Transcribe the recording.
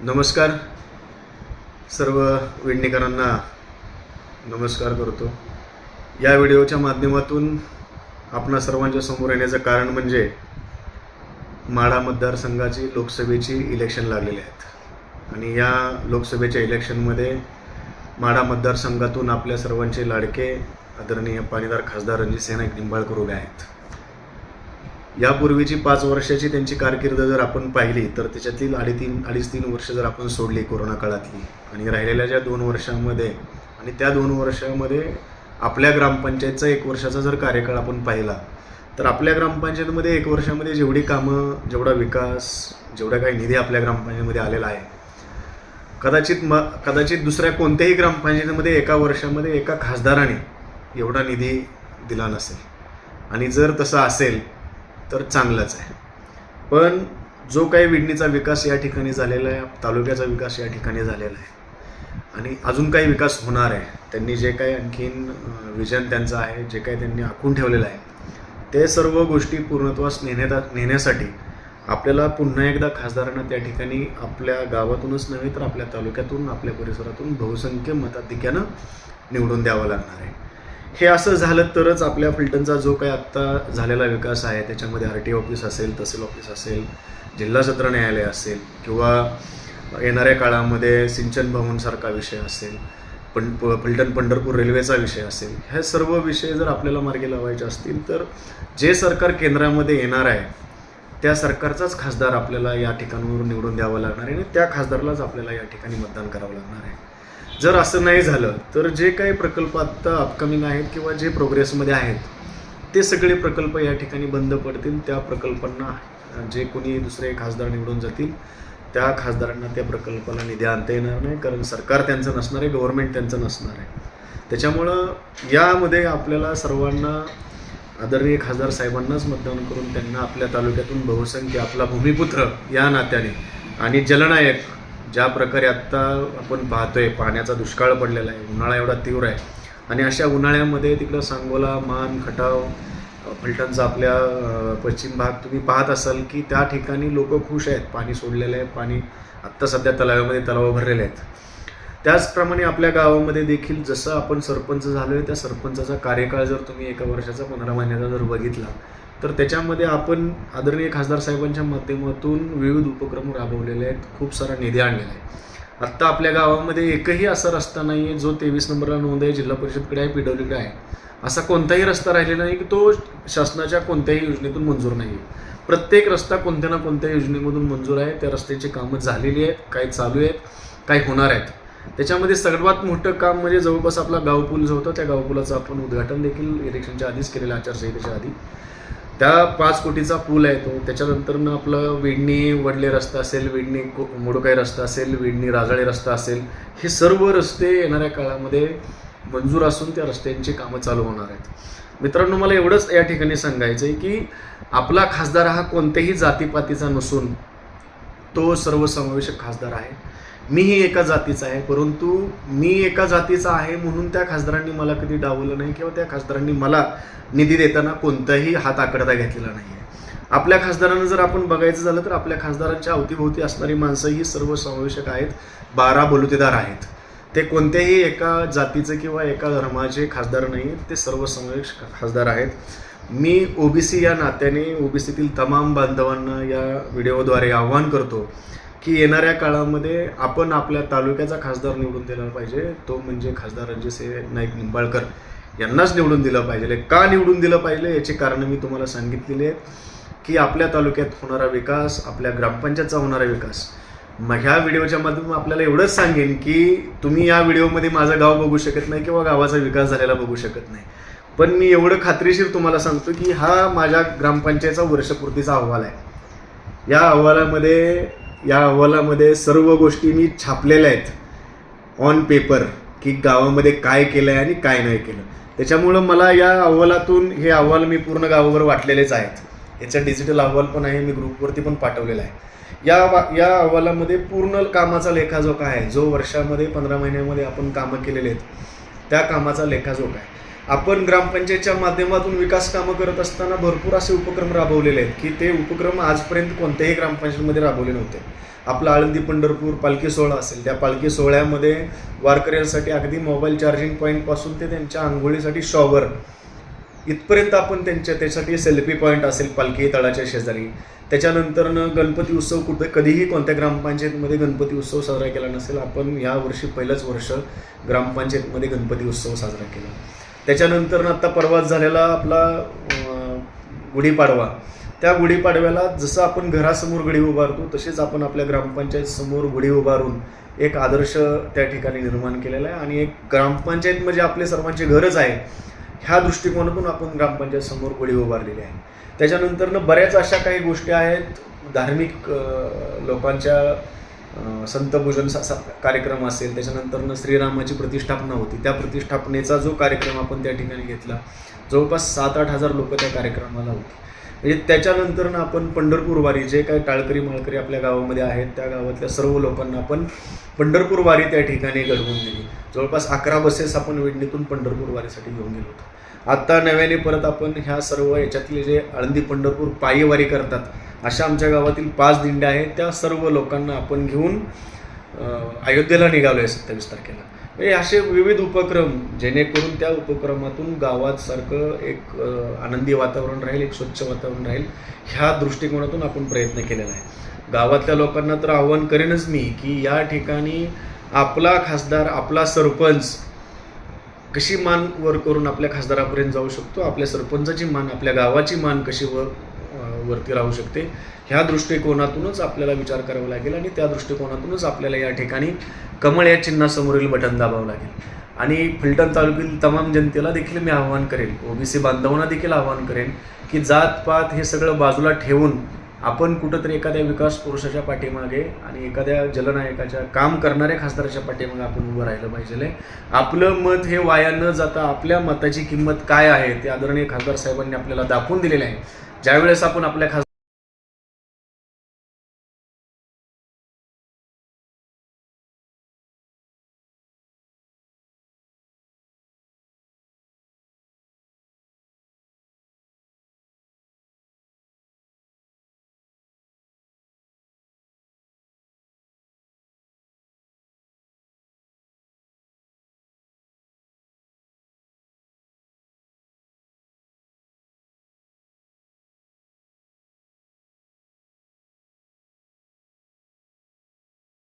नमस्कार. सर्व विडणीकरांना नमस्कार करतो. या व्हिडिओच्या माध्यमातून आपणा सर्वांच्या समोर येण्याचं कारण म्हणजे माढा मतदारसंघाची लोकसभेची इलेक्शन लागलेली आहेत. आणि या लोकसभेच्या इलेक्शनमध्ये माढा मतदारसंघातून आपल्या सर्वांचे लाडके आदरणीय पाणीदार खासदार रणजित नाईक निंबाळकर उभे आहेत. यापूर्वीची पाच वर्षाची त्यांची कारकीर्द जर आपण पाहिली तर त्याच्यातील अडीतीन अडीच तीन वर्ष जर आपण सोडली कोरोना काळातली आणि राहिलेल्या ज्या दोन वर्षामध्ये आणि त्या दोन वर्षामध्ये आपल्या ग्रामपंचायतचा एक वर्षाचा जर कार्यकाळ आपण पाहिला तर आपल्या ग्रामपंचायतीमध्ये एक वर्षामध्ये जेवढी कामं जेवढा विकास जेवढा काही निधी आपल्या ग्रामपंचायतमध्ये आलेला आहे कदाचित म कदाचित दुसऱ्या कोणत्याही ग्रामपंचायतीमध्ये एका वर्षामध्ये एका खासदाराने एवढा निधी दिला नसेल. आणि जर तसं असेल तर चांगलंच आहे. पण जो काही विडणीचा विकास या ठिकाणी झालेला आहे तालुक्याचा विकास या ठिकाणी झालेला आहे आणि अजून काही विकास होणार आहे त्यांनी जे काही आणखीन विजन त्यांचं आहे जे काही त्यांनी आखून ठेवलेलं आहे ते सर्व गोष्टी पूर्णत्वास नेण्यात नेण्यासाठी आपल्याला पुन्हा एकदा खासदारांना त्या ठिकाणी आपल्या गावातूनच नव्हे तर आपल्या तालुक्यातून आपल्या परिसरातून बहुसंख्य मताधिक्यानं निवडून द्यावं लागणार आहे. हे असं झालं तरच आपल्या फलटणचा जो काही आत्ता झालेला विकास आहे त्याच्यामध्ये आर टी ऑफिस असेल तहसील ऑफिस असेल जिल्हा सत्र न्यायालय असेल किंवा येणाऱ्या काळामध्ये सिंचन भवनसारखा विषय असेल पण प फलटण पंढरपूर रेल्वेचा विषय असेल हे सर्व विषय जर आपल्याला मार्गी लावायचे असतील तर जे सरकार केंद्रामध्ये येणार आहे त्या सरकारचाच खासदार आपल्याला या ठिकाणावरून निवडून द्यावा लागणार आहे आणि त्या खासदारालाच आपल्याला या ठिकाणी मतदान करावं लागणार आहे. जर असं नाही झालं तर जे काही प्रकल्प आत्ता अपकमिंग आहेत किंवा जे प्रोग्रेसमध्ये आहेत ते सगळे प्रकल्प या ठिकाणी बंद पडतील. त्या प्रकल्पांना जे कोणी दुसरे खासदार निवडून जातील त्या खासदारांना त्या प्रकल्पाला निधी आणता येणार नाही. कारण सरकार त्यांचं नसणार आहे गव्हर्नमेंट त्यांचं नसणार आहे. त्याच्यामुळं यामध्ये आपल्याला सर्वांना आदरणीय खासदार साहेबांनाच मतदान करून त्यांना आपल्या तालुक्यातून बहुसंख्य आपला भूमिपुत्र या नात्याने आणि जलनायक ज्या प्रकारे आत्ता आपण पाहतोय पाण्याचा दुष्काळ पडलेला आहे उन्हाळा एवढा तीव्र आहे आणि अशा उन्हाळ्यामध्ये तिकडं सांगोला मान खटाव फलटणचा आपल्या पश्चिम भाग तुम्ही पाहत असाल की त्या ठिकाणी लोक खुश आहेत. पाणी सोडलेलं आहे पाणी आत्ता सध्या तलावामध्ये तलाव भरलेले आहेत. त्याचप्रमाणे आपल्या गावामध्ये देखील जसं आपण सरपंच झालो आहे त्या सरपंचाचा कार्यकाळ जर तुम्ही एका वर्षाचा पंधरा महिन्याचा जर बघितला तर त्याच्यामध्ये आपण आदरणीय खासदार साहेबांच्या माध्यमातून विविध उपक्रम राबवलेले आहेत. खूप सारा निधी आणलेला आहे. आत्ता आपल्या गावामध्ये एकही असा रस्ता नाही आहे जो तेवीस नंबरला नोंद आहे जिल्हा परिषदकडे आहे पी आहे. असा कोणताही रस्ता राहिलेला नाही की तो शासनाच्या कोणत्याही योजनेतून मंजूर नाही आहे प्रत्येक रस्ता कोणत्या ना कोणत्या योजनेमधून मंजूर आहे त्या रस्त्याची कामं झालेली आहेत काही चालू आहेत काही होणार आहेत. त्याच्यामध्ये सर्वात मोठं काम म्हणजे जवळपास आपला गावपूल जो होता त्या गावपुलाचं आपण उद्घाटन देखील इलेक्शनच्या आधीच केलेलं आचारसंहितेच्या आधी. त्या पाच कोटीचा पूल आहे तो. त्याच्यानंतरनं आपलं विडणी वडले रस्ता असेल विडणी को- मोडोकाई रस्ता असेल विडणी राजाळे रस्ता असेल हे सर्व रस्ते येणाऱ्या काळामध्ये मंजूर असून त्या रस्त्यांची कामं चालू होणार आहेत. मित्रांनो मला एवढंच या ठिकाणी सांगायचं आहे की आपला खासदार हा कोणत्याही जातीपातीचा नसून तो सर्वसमावेशक खासदार आहे. मीही एका जातीचा आहे परंतु मी एका जातीचा आहे म्हणून त्या खासदारांनी मला कधी डावलं नाही किंवा त्या खासदारांनी मला निधी देताना कोणताही हात आकडता घेतलेला नाही आहे. आपल्या खासदारांना जर आपण बघायचं झालं तर आपल्या खासदारांच्या अवतीभोवती असणारी माणसं ही सर्वसमावेशक आहेत बारा बलुतेदार आहेत. ते कोणत्याही एका जातीचे किंवा एका धर्माचे खासदार नाही आहेत ते सर्वसमावेश खासदार आहेत. मी ओबीसी या नात्याने ओबीसीतील तमाम बांधवांना या व्हिडिओद्वारे आव्हान करतो की येणाऱ्या काळामध्ये आपण आपल्या तालुक्याचा खासदार निवडून दिला पाहिजे. तो म्हणजे खासदार रणजितसिंह नाईक निंबाळकर यांनाच निवडून दिलं पाहिजे. का निवडून दिलं पाहिजे याची कारणं मी तुम्हाला सांगितलेली आहेत की आपल्या तालुक्यात होणारा विकास आपल्या ग्रामपंचायतचा होणारा विकास. मग ह्या व्हिडिओच्या माध्यमातून आपल्याला एवढंच सांगेन की तुम्ही या व्हिडिओमध्ये माझं गाव बघू शकत नाही किंवा गावाचा विकास झालेला बघू शकत नाही. पण मी एवढं खात्रीशीर तुम्हाला सांगतो की हा माझ्या ग्रामपंचायतचा वर्षपूर्तीचा अहवाल आहे. या अहवालामध्ये या अहवालामध्ये सर्व गोष्टी मी छापलेल्या आहेत. ऑन पेपर की गावामध्ये काय केलं आहे आणि काय नाही केलं. त्याच्यामुळं मला या अहवालातून हे अहवाल मी पूर्ण गावावर वाटलेलेच आहेत. याचा डिजिटल अहवाल पण आहे मी ग्रुपवरती पण पाठवलेला आहे. या वा- या अहवालामध्ये पूर्ण कामाचा लेखाजोखा आहे. जो वर्षामध्ये पंधरा महिन्यामध्ये आपण कामं केलेले आहेत त्या कामाचा लेखाजोखा आहे. आपण ग्रामपंचायतच्या माध्यमातून विकास कामं करत असताना भरपूर असे उपक्रम राबवलेले आहेत की ते उपक्रम आजपर्यंत कोणत्याही ग्रामपंचायतमध्ये राबवले नव्हते. आपला आळंदी पंढरपूर पालखी सोहळा असेल. त्या पालखी सोहळ्यामध्ये वारकऱ्यांसाठी अगदी मोबाईल चार्जिंग पॉईंटपासून ते त्यांच्या आंघोळीसाठी शॉवर इथपर्यंत आपण त्यांच्या त्यासाठी सेल्फी पॉईंट असेल पालखी तळाच्या शेजारी. त्याच्यानंतरनं गणपती उत्सव कुठे कधीही कोणत्या ग्रामपंचायतीमध्ये गणपती उत्सव साजरा केला नसेल आपण या वर्षी पहिलंच वर्ष ग्रामपंचायतीमध्ये गणपती उत्सव साजरा केला. त्याच्यानंतर आता परवाच झालेला आपला गुढीपाडवा. त्या गुढीपाडव्याला जसं आपण घरासमोर गुढी उभारतो तसेच आपण आपल्या ग्रामपंचायत समोर गुढी उभारून एक आदर्श त्या ठिकाणी निर्माण केलेला आहे. आणि एक ग्रामपंचायत म्हणजे आपले सर्वांचे घरच आहे ह्या दृष्टिकोनातून आपण ग्रामपंचायत समोर गुढी उभारलेली आहे. त्याच्यानंतरनं बऱ्याच अशा काही गोष्टी आहेत धार्मिक लोकांच्या संतभोजन सा- सा- कार्यक्रम असेल त्याच्यानंतरनं श्रीरामाची प्रतिष्ठापना होती. त्या प्रतिष्ठापनेचा जो कार्यक्रम आपण त्या ठिकाणी घेतला जवळपास सात आठ हजार लोक त्या कार्यक्रमाला होते. म्हणजे त्याच्यानंतरनं आपण पंढरपूर वारी जे काही टाळकरी माळकरी आपल्या गावामध्ये आहेत त्या गावातल्या सर्व लोकांना आपण पंढरपूर वारी त्या ठिकाणी घडवून दिली. जवळपास अकरा बसेस आपण वेडणीतून पंढरपूर वारीसाठी घेऊन गेलो होतो. आत्ता नव्याने परत आपण ह्या सर्व याच्यातले जे आळंदी पंढरपूर पायीवारी करतात अशा आमच्या गावातील पाच दिंड्या आहेत. त्या सर्व लोकांना आपण घेऊन अयोध्येला निघालो आहे सत्तावीस तारखेला. म्हणजे असे विविध उपक्रम जेणेकरून त्या उपक्रमातून गावात सारखं एक आनंदी वातावरण राहील एक स्वच्छ वातावरण राहील ह्या दृष्टिकोनातून आपण प्रयत्न केलेला आहे. गावातल्या लोकांना तर आव्हान करेनच मी की या ठिकाणी आपला खासदार आपला सरपंच कशी मान वर करून आपल्या खासदारापर्यंत जाऊ शकतो? आपल्या सरपंचाची मान आपल्या गावाची मान कशी वर वरती राहू शकते. ह्या दृष्टिकोनातूनच आपल्याला विचार करावा लागेल आणि त्या दृष्टिकोनातूनच आपल्याला या ठिकाणी कमळ या चिन्हासमोरील बटन दाबावं लागेल. आणि फलटण तालुक्यातील तमाम जनतेला देखील मी आवाहन करेन ओबीसी बांधवांना देखील आवाहन करेन की जात पात हे सगळं बाजूला ठेवून आपण कुठंतरी एखाद्या विकास पुरुषाच्या पाठीमागे आणि एखाद्या जलनायकाच्या काम करणाऱ्या खासदाराच्या पाठीमागे आपण उभं राहिलं पाहिजे. आपलं मत हे वाया न जाता आपल्या मताची किंमत काय आहे ते आदरणीय खासदार साहेबांनी आपल्याला दाखवून दिलेलं आहे. ज्यावेळेस आपण आपल्या खास